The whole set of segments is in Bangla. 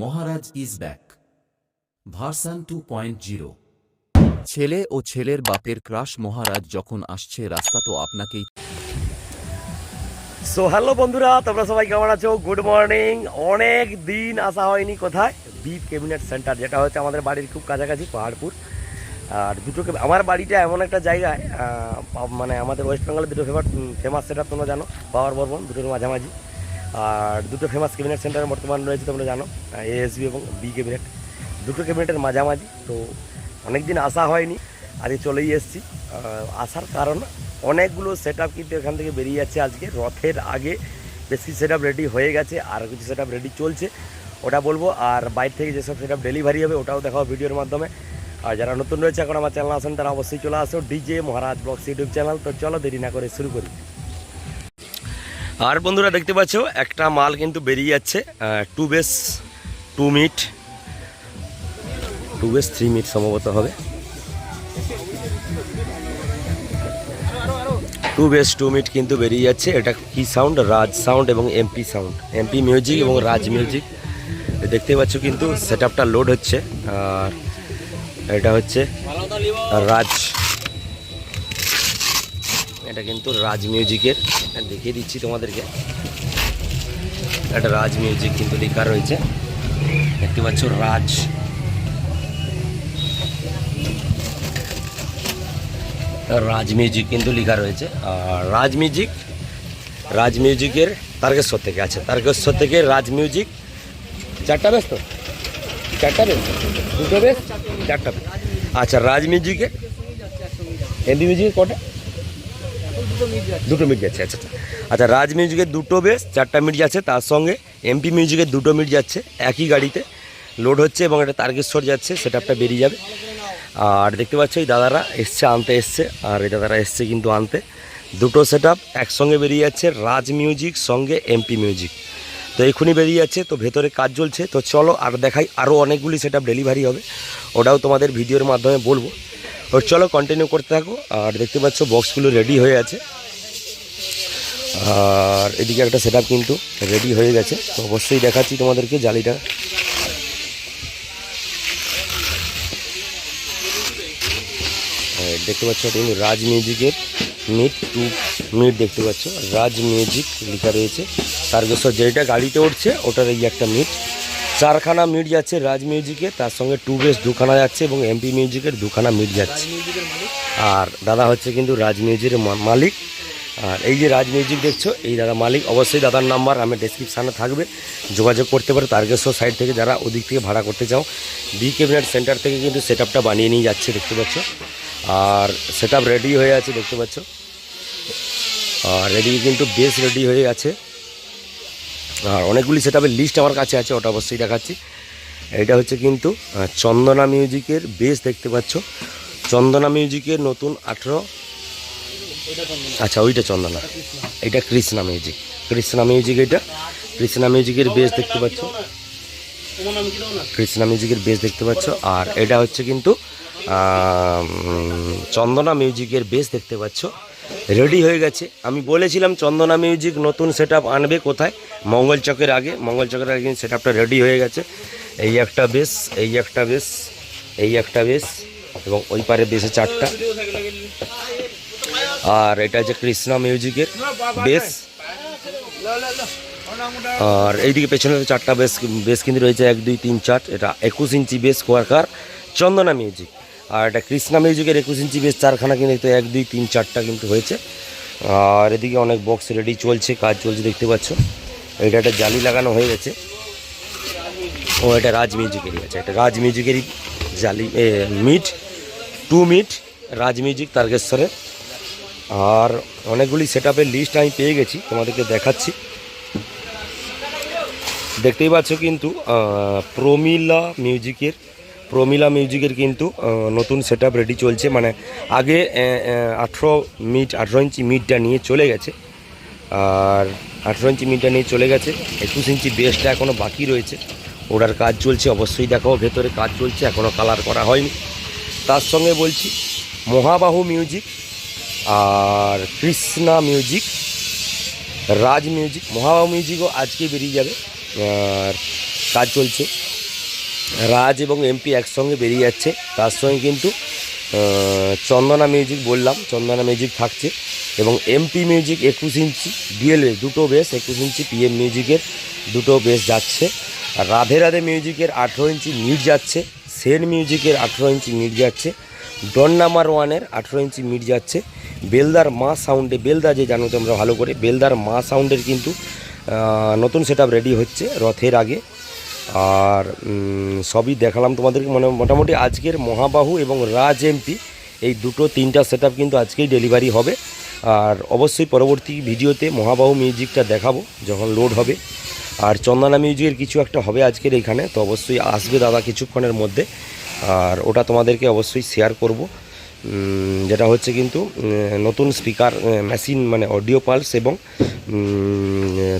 Maharaj is back. Version two point zero. ছেলে ও ছেলের বাপের ক্রাশ মহারাজ যখন আসছে রাস্তা তো আপনাকেই সো হ্যালো বন্ধুরা তোমরা সবাই কেমন আছো? গুড মর্নিং অনেক দিন আসা হয়নি কোথায়? বিপ ক্যাবিনেট সেন্টার যেটা হচ্ছে আমাদের বাড়ির খুব কাছাকাছি পাহাড়পুর। আর দুটো আমার বাড়িটা এমন একটা জায়গায় মানে আমাদের ওয়েস্ট বেঙ্গলের দুটো ফেভার ফেমাস সেটা তোমরা জানো পাওয়ার বর্বন দুটোর মাঝামাঝি। আর দুটো ফেমাস ক্যাবিনেট সেন্টার বর্তমান রয়েছে, তোমরা জানো। এএসবি এবং বি ক্যাবিনেট দুটো ক্যাবিনেটের মাঝামাঝি, তো অনেক দিন আসা হয়নি, আজকে চলেই এসেছি। আসার কারণ, অনেকগুলো সেট কিন্তু এখান থেকে বেরিয়ে যাচ্ছে আজকে। রথের আগে বেশি সেট আপ রেডি হয়ে গেছে, আর কিছু সেট রেডি চলছে, ওটা বলব। আর বাইরে থেকে যেসব সেট ডেলিভারি হবে, ওটাও দেখাও ভিডিওর মাধ্যমে। আর যারা নতুন রয়েছে, এখন আমার চ্যানেল আসেন, তারা অবশ্যই চলে আসো। DJ Maharaj vlogs YouTube channel তো চলো দেরি না করে শুরু করি। আর বন্ধুরা দেখতে পাচ্ছ, একটা মাল কিন্তু বেরিয়ে যাচ্ছে two base two mid two base three mid সম্ভবত হবে। টু বেস টু মিট কিন্তু বেরিয়ে যাচ্ছে, এটা কি সাউন্ড রাজ সাউন্ড এবং এমপি সাউন্ড এমপি মিউজিক এবং রাজ মিউজিক দেখতে পাচ্ছ কিন্তু সেট আপটা লোড হচ্ছে, আর এটা হচ্ছে রাজ। এটা কিন্তু রাজ মিউজিকের দেখিয়ে দিচ্ছি তোমাদেরকে। একটা রাজ মিউজিক কিন্তু লেখা রয়েছে। দেখতে পাচ্ছ রাজ। রাজ মিউজিক কিন্তু লেখা রয়েছে। আর রাজ মিউজিক রাজ মিউজিকের তারকেশ্বর থেকে আছে। তারকেশ্বর থেকে রাজ মিউজিক চারটা বেশ তো? চারটা বেশ? দুটো বেশ? চারটা বেশ। আচ্ছা রাজ মিউজিকের হিন্দি মিউজিকের কটা? দুটো মিট যাচ্ছে আচ্ছা আচ্ছা। আচ্ছা রাজ মিউজিকের দুটো বেশ, চারটা মিট যাচ্ছে তার সঙ্গে এমপি মিউজিকের দুটো মিট যাচ্ছে একই গাড়িতে। লোড হচ্ছে এবং এটা তারকেশ্বর যাচ্ছে সেটা একটা বেরিয়ে যাবে। আর দেখতে পাচ্ছ, এই দাদারা এসছে, আনতে এসছে, আর এই দাদারা এসছে কিন্তু আনতে। দুটো সেট আপ একসঙ্গে বেরিয়ে যাচ্ছে, রাজ মিউজিক সঙ্গে এমপি মিউজিক। তো এক্ষুনি বেরিয়ে যাচ্ছে, তো ভেতরে কাজ চলছে। তো চলো, আর দেখাই আরও অনেকগুলি সেট ডেলিভারি হবে। ওটাও তোমাদের ভিডিওর মাধ্যমে বলব। তো চলো কন্টিনিউ করতে থাকো। আর দেখতে পাচ্ছ বক্সগুলো রেডি হয়ে আছে। আর এদিকে একটা সেট কিন্তু রেডি হয়ে গেছে। তো অবশ্যই দেখাচ্ছি তোমাদেরকে জালিটা। দেখতে পাচ্ছ কিন্তু রাজ মিউজিকের মিট, টু মিট দেখতে পাচ্ছ। রাজ মিউজিক লেখা রয়েছে। তার তারকেশ্বর যেটা গাড়িতে উঠছে, ওটার এই একটা মিট। চারখানা মিট যাচ্ছে রাজ মিউজিকে, তার সঙ্গে টু বেস দুখানা যাচ্ছে এবং এমপি মিউজিকের দুখানা মিট যাচ্ছে। আর দাদা হচ্ছে কিন্তু রাজ মিউজিকের মালিক। আর এই যে রাজ মিউজিক দেখছ, এই দাদা মালিক, অবশ্যই দাদার নাম্বার আমি ডেসক্রিপশানে থাকবে। যোগাযোগ করতে পারো, তারকেশ্বর সাইড থেকে যারা ওদিক থেকে ভাড়া করতে চাও বি ক্যাবিনেট সেন্টার থেকে কিন্তু সেট আপটা বানিয়ে নিয়ে যাচ্ছে, দেখতে পাচ্ছ। আর সেট রেডি হয়ে আছে, দেখতে পাচ্ছ। আর রেডি কিন্তু বেশ রেডি হয়ে আছে। আর অনেকগুলি সেট লিস্ট আমার কাছে আছে, ওটা অবশ্যই দেখাচ্ছি। এটা হচ্ছে কিন্তু চন্দনা মিউজিকের বেস দেখতে পাচ্ছ। চন্দনা মিউজিকের নতুন আঠেরো। আচ্ছা ওইটা চন্দনা। এটা কৃষ্ণা মিউজিক কৃষ্ণা মিউজিক এটা। কৃষ্ণা মিউজিকের বেস দেখতে পাচ্ছ। কৃষ্ণা মিউজিকের বেস দেখতে পাচ্ছ। আর এটা হচ্ছে কিন্তু চন্দনা মিউজিকের বেস দেখতে পাচ্ছ। রেডি হয়ে গেছে। আমি বলেছিলাম চন্দনা মিউজিক নতুন সেট আনবে কোথায়? মঙ্গল চকের আগে। মঙ্গল চকের আগে সেট আপটা রেডি হয়ে গেছে। এই একটা বেশ, এই একটা বেশ, এই একটা বেশ, এবং ওই পারে বেসে চারটা। আর এটা হচ্ছে কৃষ্ণা মিউজিকের বেশ। আর এইদিকে পেছনে চারটা বেশ বেশ কিন্তু রয়েছে। এক, দুই, তিন, চার, এটা একুশ ইঞ্চি বেস কোয়ারকার চন্দনা মিউজিক। আর এটা কৃষ্ণা মিউজিকের একুশ ইঞ্চি বেস চারখানা কিন্তু তো এক, দুই, তিন, চারটা কিন্তু হয়েছে। আর এদিকে অনেক বক্স রেডি চলছে, কাজ চলছে, দেখতে পাচ্ছ। এটা একটা জালি লাগানো হয়ে গেছে। ও, এটা রাজ মিউজিকেরই আছে। একটা রাজ মিউজিকেরই জালি mid, two mid, Raj music তারকেশ্বরের। আর অনেকগুলি সেট লিস্ট আমি পেয়ে গেছি, তোমাদেরকে দেখাচ্ছি। দেখতেই পাচ্ছ কিন্তু প্রমিলা মিউজিকের প্রমিলা মিউজিকের কিন্তু নতুন সেট রেডি চলছে। মানে আগে আঠেরো মিট আঠেরো ইঞ্চি মিটটা নিয়ে চলে গেছে। আর আঠেরো ইঞ্চি মিটটা নিয়ে চলে গেছে। একুশ ইঞ্চি বেসটা এখনও বাকি রয়েছে। ওটার কাজ চলছে, অবশ্যই দেখাও ভেতরে কাজ চলছে এখনও কালার করা হয়নি। তার সঙ্গে বলছি, মহাবাহু মিউজিক আর কৃষ্ণা মিউজিক রাজ মিউজিক মহাবাহু মিউজিকও আজকে বেরিয়ে যাবে। আর কাজ চলছে। রাজ এবং এমপি একসঙ্গে বেরিয়ে যাচ্ছে। তার সঙ্গে কিন্তু চন্দনা মিউজিক বললাম, চন্দনা মিউজিক থাকছে এবং এমপি মিউজিক একুশ ইঞ্চি ডিএলএ দুটো বেস একুশ ইঞ্চি পিএম মিউজিকের দুটো বেস যাচ্ছে। রাধে রাধে মিউজিকের আঠেরো ইঞ্চি মিট যাচ্ছে, সেন মিউজিকের আঠেরো ইঞ্চি মিট যাচ্ছে, ডন নাম্বার ওয়ানের আঠেরো ইঞ্চি মিট যাচ্ছে। বেলদার মা সাউন্ডে, বেলদা যে জানো তোমরা ভালো করে, বেলদার মা সাউন্ডের কিন্তু নতুন সেট রেডি হচ্ছে রথের আগে। আর সবই দেখালাম তোমাদেরকে। মানে মোটামুটি আজকের মহাবাহু এবং রাজ এমপি এই দুটো তিনটা সেট কিন্তু আজকেই ডেলিভারি হবে। আর অবশ্যই পরবর্তী ভিডিওতে মহাবাহু মিউজিকটা দেখাবো যখন লোড হবে। আর চন্দনা মিউজিকের কিছু একটা হবে আজকের এইখানে তো অবশ্যই আসবে দাদা কিছুক্ষণের মধ্যে। আর ওটা তোমাদেরকে অবশ্যই শেয়ার করব। যেটা হচ্ছে কিন্তু নতুন স্পিকার মেশিন মানে অডিও পালস এবং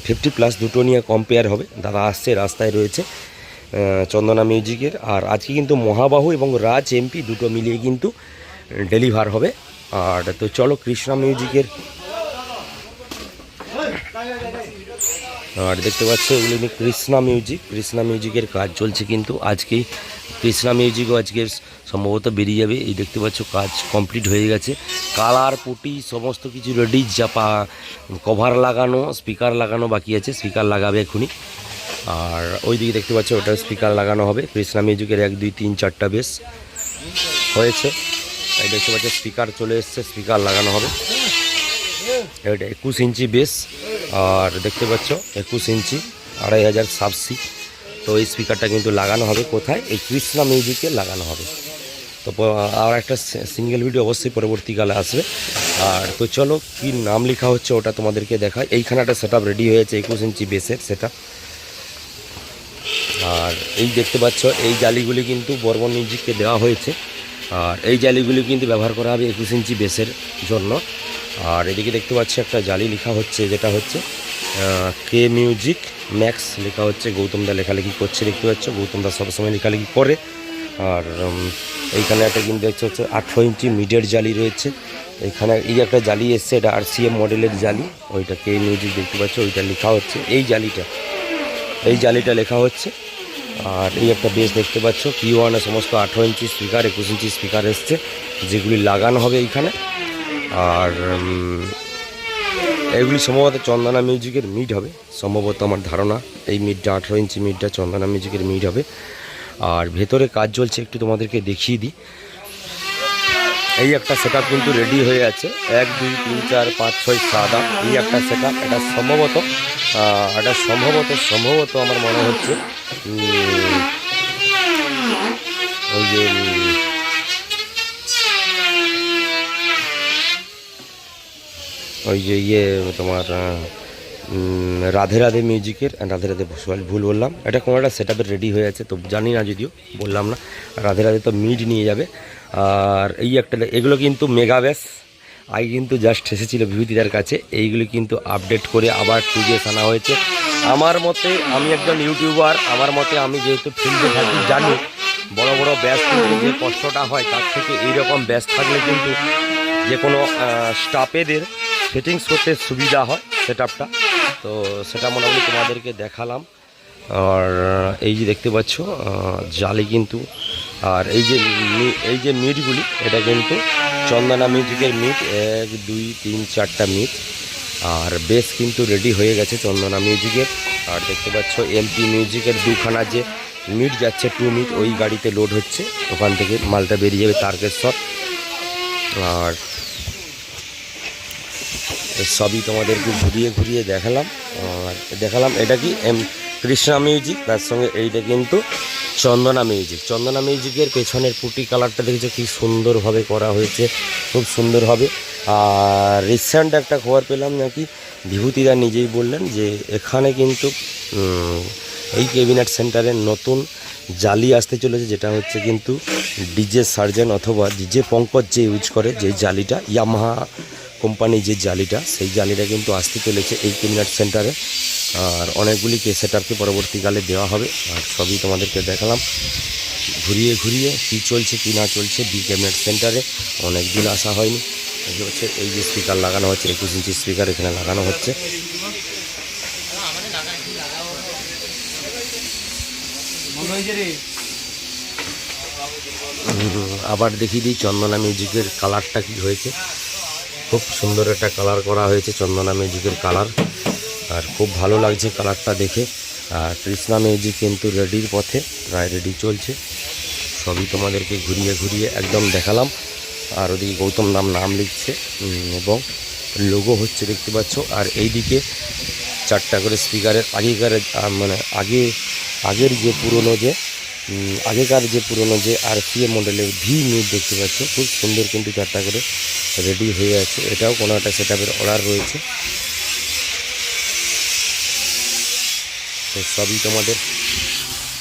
ফিফটি প্লাস দুটো নিয়ে কম্পেয়ার হবে। দাদা আসছে, রাস্তায় রয়েছে চন্দনা মিউজিকের আর আজকে কিন্তু মহাবাহু এবং রাজ এমপি দুটো মিলিয়ে কিন্তু ডেলিভার হবে। আর তো চলো কৃষ্ণা মিউজিকের আর দেখতে পাচ্ছ, এগুলো কৃষ্ণা মিউজিক কৃষ্ণা মিউজিকের কাজ চলছে কিন্তু আজকেই কৃষ্ণা মিউজিকও আজকে সম্ভবত বেরিয়ে যাবে। এই দেখতে পাচ্ছ, কাজ কমপ্লিট হয়ে গেছে। কালার, পুটি, সমস্ত কিছু রেডি চাপা কভার লাগানো স্পিকার লাগানো বাকি আছে। স্পিকার লাগাবে এখনই আর ওই দিকে দেখতে পাচ্ছ ওটা স্পিকার লাগানো হবে। কৃষ্ণা মিউজিকের এক, দুই, তিন, চারটা বেশ হয়েছে। এই দেখতে পাচ্ছ স্পিকার চলে এসছে স্পিকার লাগানো হবে। এটা একুশ ইঞ্চি বেস আর দেখতে পাচ্ছ, একুশ ইঞ্চি, আড়াই হাজার সাবসি তো এই স্পিকারটা কিন্তু লাগানো হবে কোথায়? এই কৃষ্ণা মিউজিকে লাগানো হবে। তো আর একটা সিঙ্গেল ভিডিও অবশ্যই পরবর্তীকালে আসবে। আর তো চলো, কি নাম লেখা হচ্ছে ওটা তোমাদেরকে দেখায় এইখানে একটা সেট রেডি হয়েছে, একুশ ইঞ্চি বেসের সেটা আর এই দেখতে পাচ্ছ, এই জালিগুলি কিন্তু বর্মন মিউজিককে দেওয়া হয়েছে। আর এই জালিগুলি কিন্তু ব্যবহার করা হবে একুশ ইঞ্চি বেসের জন্য। আর এদিকে দেখতে পাচ্ছি একটা জালি লেখা হচ্ছে, যেটা হচ্ছে কে মিউজিক ম্যাক্স লেখা হচ্ছে, গৌতম দা লেখালেখি করছে, দেখতে পাচ্ছ? গৌতম দা সবসময় লেখালেখি করে। আর এইখানে একটা কিন্তু দেখতে হচ্ছে, আঠেরো ইঞ্চি মিডের জালি রয়েছে। এখানে এই একটা জালি এসছে, এটা আর মডেলের জালি। ওইটা কে মিউজিক দেখতে পাচ্ছ, ওইটা লেখা হচ্ছে, এই জালিটা। এই জালিটা লেখা হচ্ছে। আর এই একটা বেস দেখতে পাচ্ছ কি ওয়ানে সমস্ত আঠেরো ইঞ্চি স্পিকার একুশ ইঞ্চি স্পিকার এসছে, যেগুলি লাগানো হবে এইখানে। আর এগুলি সম্ভবত চন্দনা মিউজিকের মিড হবে। সম্ভবত আমার ধারণা এই মিডটা, আঠেরো ইঞ্চি মিডটা চন্দনা মিউজিকের মিড হবে। আর ভেতরে কাজ চলছে, একটু তোমাদেরকে দেখিয়ে দিই। এই একটা সেট কিন্তু রেডি হয়ে আছে। এক, দুই, তিন, চার, পাঁচ, ছয়, সাত, আট, এই একটা সেট এটা সম্ভবত এটা সম্ভবত সম্ভবত আমার মনে হচ্ছে ওই যে ওই যে ইয়ে তোমার রাধে রাধে মিউজিকের রাধে রাধে সরি ভুল বললাম। এটা কোনো একটা সেট রেডি হয়ে আছে, তো জানি না যদিও, বললাম না। রাধে রাধে তো মিড নিয়ে যাবে। আর এই একটা, এগুলো কিন্তু মেগা ব্যাস আগে কিন্তু জাস্ট এসেছিল বিভূতিদার কাছে। এইগুলি কিন্তু আপডেট করে আবার টুজে আনা হয়েছে। আমার মতে, আমি একজন ইউটিউবার আমার মতে আমি যেহেতু ফিল্ডে থাকি, জানি বড় বড় ব্যাস যে কষ্টটা হয়, তার থেকে এইরকম ব্যাস থাকলে কিন্তু যে কোনো স্টাফেদের সেটিংস করতে সুবিধা হয় সেট তো সেটা মোটামুটি তোমাদেরকে দেখালাম। আর এই যে দেখতে পাচ্ছ জালি কিন্তু। আর এই যে এই যে মিটগুলি এটা কিন্তু চন্দনা মিউজিকের মিট এক, দুই, তিন, চারটা মিট আর বেস কিন্তু রেডি হয়ে গেছে চন্দনা মিউজিকের আর দেখতে পাচ্ছ এমপি মিউজিকের দুখানা যে মিট যাচ্ছে টু মিট ওই গাড়িতে লোড হচ্ছে। ওখান থেকে মালটা বেরিয়ে যাবে তারকেশ্বর। আর সবই তোমাদেরকে ঘুরিয়ে ঘুরিয়ে দেখালাম। আর দেখালাম এটা কি? এম কৃষ্ণা মিউজিক তার সঙ্গে এইটা কিন্তু চন্দনা মিউজিক চন্দনা মিউজিকের পেছনের পুটি কালারটা দেখেছ কি সুন্দরভাবে করা হয়েছে, খুব সুন্দর হবে। আর রিসেন্ট একটা খবর পেলাম নাকি? বিভূতিদা নিজেই বললেন যে এখানে কিন্তু এই ক্যাবিনেট সেন্টারের নতুন জালি আসতে চলেছে, যেটা হচ্ছে কিন্তু ডিজে সার্জেন অথবা ডিজে পঙ্কজ যে ইউজ করে যে জালিটা ইয়ামাহা কোম্পানি যে জালিটা, সেই জালিটা কিন্তু আসতে চলেছে এই ক্যাবিনেট সেন্টারে। আর অনেকগুলি কে সেটআপকে পরবর্তীকালে দেওয়া হবে। আর সবই তোমাদেরকে দেখালাম। ঘুরিয়ে ঘুরিয়ে কী চলছে, কী না চলছে বি ক্যাবিনেট সেন্টারে অনেক দিন আসা হয়নি। এই হচ্ছে, এই যে স্পিকার লাগানো হচ্ছে, একুশ ইঞ্চি স্পিকার এখানে লাগানো হচ্ছে। আবার দেখিয়ে দিই, চন্দনা মিউজিকের কালারটা কি হয়েছে। খুব সুন্দর একটা কালার করা হয়েছে চন্দনা মিউজিকের কালার আর খুব ভালো লাগছে কালারটা দেখে। আর কৃষ্ণা মিউজিক কিন্তু রেডির পথে, প্রায় রেডি চলছে। সবই তোমাদেরকে ঘুরিয়ে ঘুরিয়ে একদম দেখালাম। আর ওদিকে গৌতম নাম নাম লিখছে এবং লোগো হচ্ছে দেখতে পাচ্ছ। আর এইদিকে চারটা করে স্পিকারের আগেকার মানে আগে, আগের যে পুরনো যে আগেকার যে পুরনো যে আর সি মডেলের ভি মিট দেখতে পাচ্ছ। খুব সুন্দর কিন্তু চারটা করে রেডি হয়ে আছে। এটাও কোনো একটা সেট আপের অর্ডার রয়েছে। তো সবই তোমাদের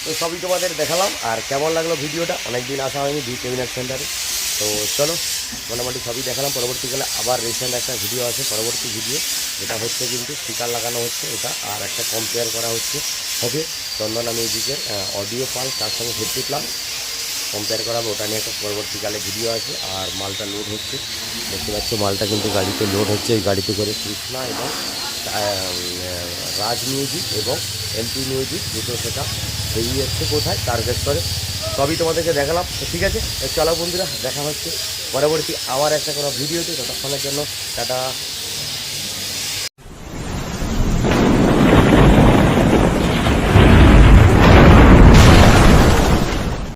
তো সবই তোমাদের দেখালাম। আর কেমন লাগল ভিডিওটা? অনেক দিন আসা হয়নি বি কেবিনেট সেন্টারে তো চলো, মোটামুটি সবই দেখালাম। পরবর্তীকালে আবার রিসেন্ট একটা ভিডিও আছে, পরবর্তী ভিডিও এটা হচ্ছে কিন্তু স্পিকার লাগানো হচ্ছে এটা, আর একটা কম্পেয়ার করা হচ্ছে। হবে চন্দনা মিউজিকের অডিও পাল তার সঙ্গে হেডসেট প্লাস কম্পেয়ার করাবো, ওটা নিয়ে একটা পরবর্তীকালে ভিডিও আছে, আর মালটা লোড হচ্ছে। দেখতে পাচ্ছ, মালটা কিন্তু গাড়িতে লোড হচ্ছে, এই গাড়িতে করে কৃষ্ণা এবং রাজ মিউজিক এবং এমপি মিউজিক দুটো সেটা বেরিয়ে যাচ্ছে কোথায়? তারকেশ্বরে। সবই তোমাদেরকে দেখালাম ঠিক আছে চলো বন্ধুরা, দেখা হচ্ছে পরবর্তী আবার একটা কোনো ভিডিওতে ততক্ষণের জন্য টাটা।